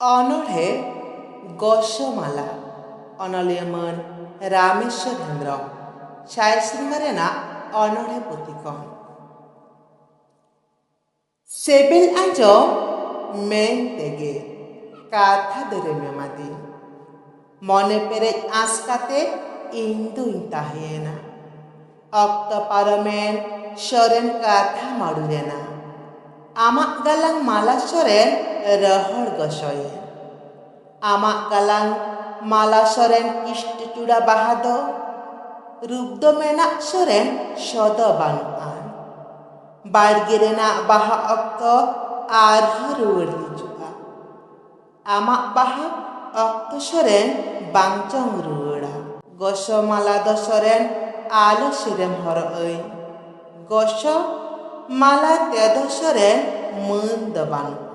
অনঢ়ে ഗോഷമാല অনলিয়মন രാമേശ്വരേന്ദ്ര ശായസിംഹരന অনঢ়ে পুতিক। সেবেল আজ মেন তেগে কাথা দরে মেমাদি। মনে পেরে আসকাতে ইন্দু ইন্তাহিয়ে না অক্ত পারমেন সরেন কাথা মাড়ুরে না ᱟᱢᱟᱜ ᱜᱟᱞᱟᱝ ᱢᱟᱞᱟ ᱥᱚᱨᱮᱱ ᱨᱚᱦᱚᱲ ᱜᱚᱥᱚᱭᱮᱱ ᱟᱢᱟᱜ ᱜᱟᱞᱟᱝ ᱢᱟᱞᱟ ᱥᱚᱨᱮᱱ ᱠᱤᱥᱴᱤ ᱪᱩᱲᱟ ᱵᱟᱦᱟ ᱫᱚ ᱨূᱯ ᱫᱚ ᱢᱮᱱᱟᱜ ᱥᱚᱨᱮᱱ ᱥᱚᱫᱚ ᱵᱟᱹᱱᱩᱜᱼᱟᱱ ᱵᱟᱲᱜᱮ ᱨᱮᱱᱟᱜ ᱵᱟᱦᱟ ᱚᱠᱛᱚ ᱟᱨᱦᱚᱸ ᱨᱩᱣᱟᱹᱲ ᱦᱤᱡᱩᱜᱼᱟ ᱟᱢᱟᱜ ᱵᱟᱦᱟ ᱚᱠᱛᱚ ᱥᱚᱨᱮᱱ ᱵᱟᱝ ᱪᱚᱝ ᱨᱩᱣᱟᱹᱲᱟ ᱜᱚᱥᱚ ᱢᱟᱞᱟ ᱫᱚ ᱥᱚᱨᱮᱱ ᱟᱞᱚ ᱥᱤᱨᱮᱢ ᱦᱚᱨᱚᱜ ᱟᱹᱧ ᱜᱚᱥᱚ मला त्या दिवसारे मन दबान